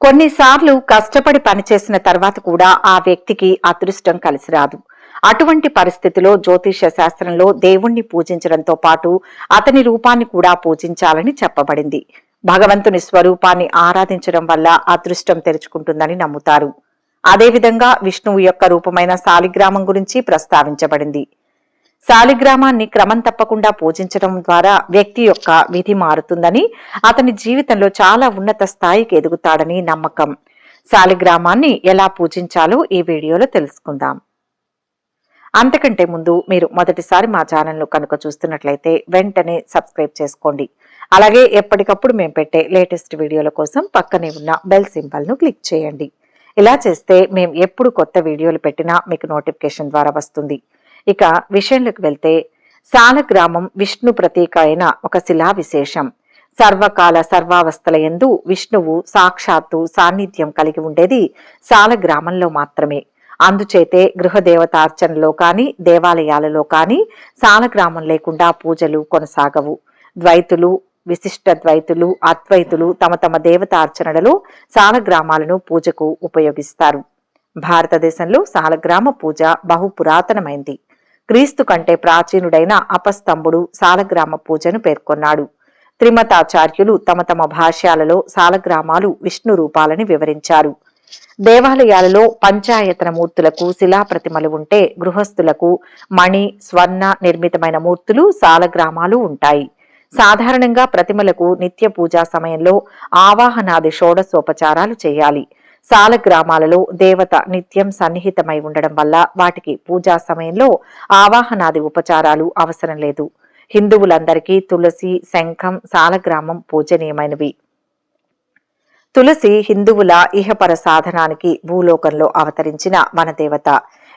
కొన్నిసార్లు కష్టపడి పనిచేసిన తర్వాత కూడా ఆ వ్యక్తికి అదృష్టం కలిసి రాదు. అటువంటి పరిస్థితిలో జ్యోతిష శాస్త్రంలో దేవుణ్ణి పూజించడంతో పాటు అతని రూపాన్ని కూడా పూజించాలని చెప్పబడింది. భగవంతుని స్వరూపాన్ని ఆరాధించడం వల్ల అదృష్టం తెరుచుకుంటుందని నమ్ముతారు. అదేవిధంగా విష్ణువు యొక్క రూపమైన శాలిగ్రామం గురించి ప్రస్తావించబడింది. శాలిగ్రామాన్ని క్రమం తప్పకుండా పూజించడం ద్వారా వ్యక్తి యొక్క విధి మారుతుందని అతని జీవితంలో చాలా ఉన్నత స్థాయికి ఎదుగుతాడని నమ్మకం. శాలిగ్రామాన్ని ఎలా పూజించాలో ఈ వీడియోలో తెలుసుకుందాం. అంతకంటే ముందు మీరు మొదటిసారి మా ఛానల్ను కనుక చూస్తున్నట్లయితే వెంటనే సబ్స్క్రైబ్ చేసుకోండి. అలాగే ఎప్పటికప్పుడు మేము పెట్టే లేటెస్ట్ వీడియోల కోసం పక్కనే ఉన్న బెల్ సింబల్ను క్లిక్ చేయండి. ఇలా చేస్తే మేము ఎప్పుడు కొత్త వీడియోలు పెట్టినా మీకు నోటిఫికేషన్ ద్వారా వస్తుంది. ఇక విషయంలోకి వెళ్తే సాలగ్రామం విష్ణు ప్రతీక అయిన ఒక శిలా విశేషం సర్వకాల సర్వావస్థల ఎందు విష్ణువు సాక్షాత్తు సాన్నిధ్యం కలిగి ఉండేది సాలగ్రామంలో మాత్రమే. అందుచేతే గృహదేవతార్చనలో కాని దేవాలయాలలో కాని సాలగ్రామం లేకుండా పూజలు కొనసాగవు. ద్వైతులు విశిష్ట ద్వైతులు అద్వైతులు తమ తమ దేవతార్చనలలో సాలగ్రామాలను పూజకు ఉపయోగిస్తారు. భారతదేశంలో సాలగ్రామ పూజ బహు పురాతనమైంది. క్రీస్తు కంటే ప్రాచీనుడైన అపస్తంభుడు సాలగ్రామ పూజను పేర్కొన్నాడు. త్రిమతాచార్యులు తమ తమ భాష్యాలలో సాలగ్రామాలు విష్ణు రూపాలని వివరించారు. దేవాలయాలలో పంచాయతన మూర్తులకు శిలాప్రతిమలు ఉంటే గృహస్థులకు మణి స్వర్ణ నిర్మితమైన మూర్తులు సాలగ్రామాలు ఉంటాయి. సాధారణంగా ప్రతిమలకు నిత్య పూజా సమయంలో ఆవాహనాది షోడశోపచారాలు చేయాలి. సాల గ్రామాలలో దేవత నిత్యం సన్నిహితమై ఉండడం వల్ల వాటికి పూజా సమయంలో ఆవాహనాది ఉపచారాలు అవసరం లేదు. హిందువులందరికీ తులసి శంఖం సాలగ్రామం పూజనీయమైనవి. తులసి హిందువుల ఇహపర సాధనానికి భూలోకంలో అవతరించిన వనదేవత.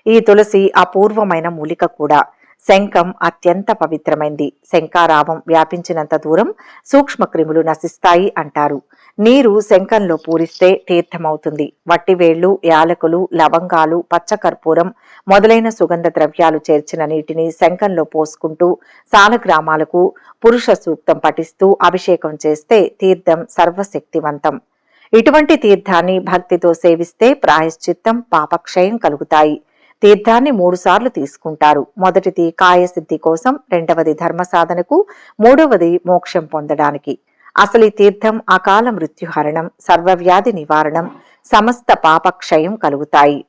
ఈ తులసి అపూర్వమైన మూలిక కూడా. శంఖం అత్యంత పవిత్రమైంది. శంఖారావం వ్యాపించినంత దూరం సూక్ష్మ క్రిములు నశిస్తాయి అంటారు. నీరు శంఖంలో పూరిస్తే తీర్థమవుతుంది. వట్టివేళ్ళు యాలకులు లవంగాలు పచ్చకర్పూరం మొదలైన సుగంధ ద్రవ్యాలు చేర్చిన నీటిని శంఖంలో పోసుకుంటూ సాలగ్రామాలకు పురుష సూక్తం పఠిస్తూ అభిషేకం చేస్తే తీర్థం సర్వశక్తివంతం. ఇటువంటి తీర్థాన్ని భక్తితో సేవిస్తే ప్రాయశ్చిత్తం పాపక్షయం కలుగుతాయి. తీర్థాన్ని మూడుసార్లు తీసుకుంటారు. మొదటిది కాయసిద్ధి కోసం రెండవది ధర్మ సాధనకు మూడవది మోక్షం పొందడానికి. అసలు ఈ తీర్థం అకాల మృత్యుహరణం సర్వవ్యాధి నివారణం సమస్త పాపక్షయం కలుగుతాయి.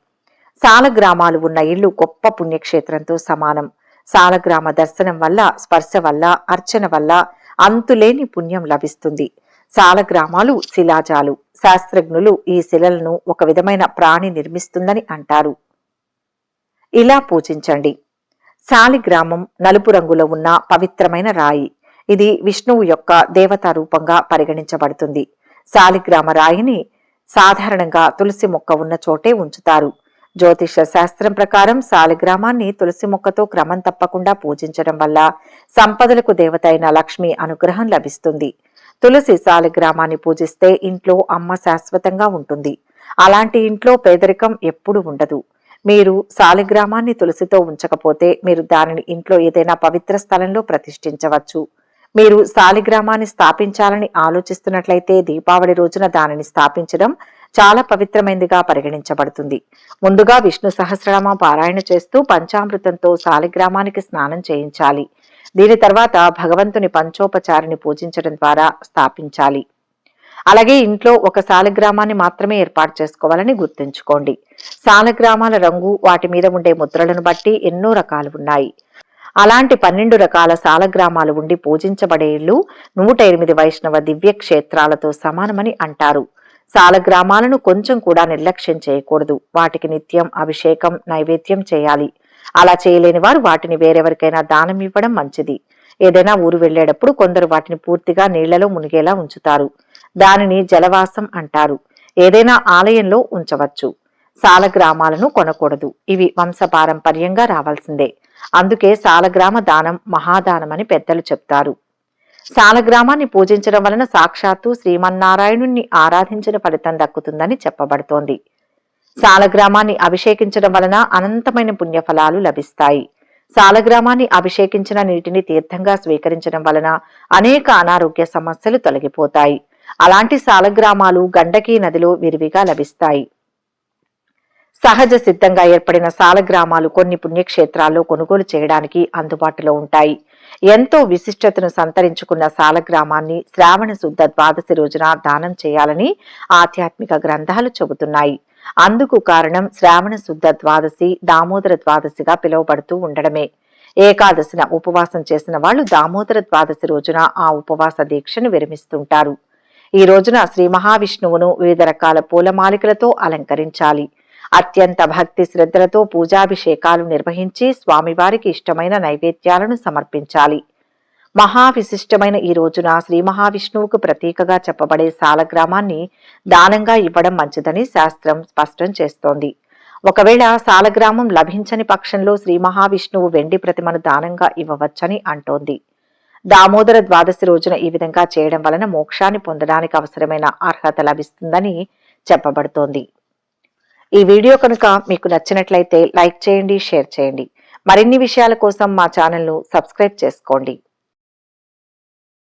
సాలగ్రామాలు ఉన్న ఇల్లు గొప్ప పుణ్యక్షేత్రంతో సమానం. సాలగ్రామ దర్శనం వల్ల స్పర్శ వల్ల అర్చన వల్ల అంతులేని పుణ్యం లభిస్తుంది. సాలగ్రామాలు శిలాజాలు. శాస్త్రజ్ఞులు ఈ శిలలను ఒక విధమైన ప్రాణి నిర్మిస్తుందని అంటారు. ఇలా పూజించండి. శాలిగ్రామం నలుపు రంగులో ఉన్న పవిత్రమైన రాయి. ఇది విష్ణువు యొక్క దేవతా రూపంగా పరిగణించబడుతుంది. శాలిగ్రామ రాయిని సాధారణంగా తులసి మొక్క ఉన్న చోటే ఉంచుతారు. జ్యోతిష శాస్త్రం ప్రకారం శాలిగ్రామాన్ని తులసి మొక్కతో క్రమం తప్పకుండా పూజించడం వల్ల సంపదలకు దేవత అయిన లక్ష్మి అనుగ్రహం లభిస్తుంది. తులసి శాలిగ్రామాన్ని పూజిస్తే ఇంట్లో అమ్మ శాశ్వతంగా ఉంటుంది. అలాంటి ఇంట్లో పేదరికం ఎప్పుడు ఉండదు. మీరు శాలిగ్రామాన్ని తులసితో ఉంచకపోతే మీరు దానిని ఇంట్లో ఏదైనా పవిత్ర స్థలంలో ప్రతిష్ఠించవచ్చు. మీరు శాలిగ్రామాన్ని స్థాపించాలని ఆలోచిస్తున్నట్లయితే దీపావళి రోజున దానిని స్థాపించడం చాలా పవిత్రమైనదిగా పరిగణించబడుతుంది. ముందుగా విష్ణు సహస్రనామ పారాయణ చేస్తూ పంచామృతంతో శాలిగ్రామానికి స్నానం చేయించాలి. దీని తర్వాత భగవంతుని పంచోపచారిని పూజించడం ద్వారా స్థాపించాలి. అలాగే ఇంట్లో ఒక సాలగ్రామాన్ని మాత్రమే ఏర్పాటు చేసుకోవాలని గుర్తుంచుకోండి. సాలగ్రామాల రంగు వాటి మీద ఉండే ముద్రలను బట్టి ఎన్నో రకాలు ఉన్నాయి. అలాంటి పన్నెండు రకాల సాలగ్రామాలు ఉండి పూజించబడే ఇళ్ళు నూట ఎనిమిది వైష్ణవ దివ్య క్షేత్రాలతో సమానమని అంటారు. సాలగ్రామాలను కొంచెం కూడా నిర్లక్ష్యం చేయకూడదు. వాటికి నిత్యం అభిషేకం నైవేద్యం చేయాలి. అలా చేయలేని వారు వాటిని వేరెవరికైనా దానం ఇవ్వడం మంచిది. ఏదైనా ఊరు వెళ్ళేటప్పుడు కొందరు వాటిని పూర్తిగా నీళ్ళలో మునిగేలా ఉంచుతారు. దానిని జలవాసం అంటారు. ఏదైనా ఆలయంలో ఉంచవచ్చు. సాలగ్రామాలను కొనకూడదు. ఇవి వంశపారంపర్యంగా రావాల్సిందే. అందుకే సాలగ్రామ దానం మహాదానమని పెద్దలు చెప్తారు. సాలగ్రామాన్ని పూజించడం వలన సాక్షాత్తు శ్రీమన్నారాయణుణ్ణి ఆరాధించిన ఫలితం దక్కుతుందని చెప్పబడుతోంది. సాలగ్రామాన్ని అభిషేకించడం వలన అనంతమైన పుణ్యఫలాలు లభిస్తాయి. సాలగ్రామాన్ని అభిషేకించిన నీటిని తీర్థంగా స్వీకరించడం వలన అనేక అనారోగ్య సమస్యలు తొలగిపోతాయి. అలాంటి సాలగ్రామాలు గండకీ నదిలో విరివిగా లభిస్తాయి. సహజ సిద్ధంగా ఏర్పడిన సాలగ్రామాలు కొన్ని పుణ్యక్షేత్రాల్లో కొనుగోలు చేయడానికి అందుబాటులో ఉంటాయి. ఎంతో విశిష్టతను సంతరించుకున్న సాలగ్రామాన్ని శ్రావణ శుద్ధ ద్వాదశి రోజున దానం చేయాలని ఆధ్యాత్మిక గ్రంథాలు చెబుతున్నాయి. అందుకు కారణం శ్రావణ శుద్ధ ద్వాదశి దామోదర ద్వాదశిగా పిలువబడుతూ ఉండడమే. ఏకాదశిన ఉపవాసం చేసిన వాళ్ళు దామోదర ద్వాదశి రోజున ఆ ఉపవాస దీక్షను విరమిస్తుంటారు. ఈ రోజున శ్రీ మహావిష్ణువును వివిధ రకాల పూలమాలికలతో అలంకరించాలి. అత్యంత భక్తి శ్రద్ధలతో పూజాభిషేకాలు నిర్వహించి స్వామివారికి ఇష్టమైన నైవేద్యాలను సమర్పించాలి. మహా విశిష్టమైన ఈ రోజున శ్రీ మహావిష్ణువుకు ప్రతీకగా చెప్పబడే సాలగ్రామాన్ని దానంగా ఇవ్వడం మంచిదని శాస్త్రం స్పష్టం చేస్తోంది. ఒకవేళ సాలగ్రామం లభించని పక్షంలో శ్రీ మహావిష్ణువు వెండి ప్రతిమను దానంగా ఇవ్వవచ్చని అంటోంది. దామోదర ద్వాదశి రోజున ఈ విధంగా చేయడం వలన మోక్షాన్ని పొందడానికి అవసరమైన అర్హత లభిస్తుందని చెప్పబడుతోంది. ఈ వీడియో కనుక మీకు నచ్చినట్లయితే లైక్ చేయండి షేర్ చేయండి. మరిన్ని విషయాల కోసం మా ఛానల్ను సబ్స్క్రైబ్ చేసుకోండి.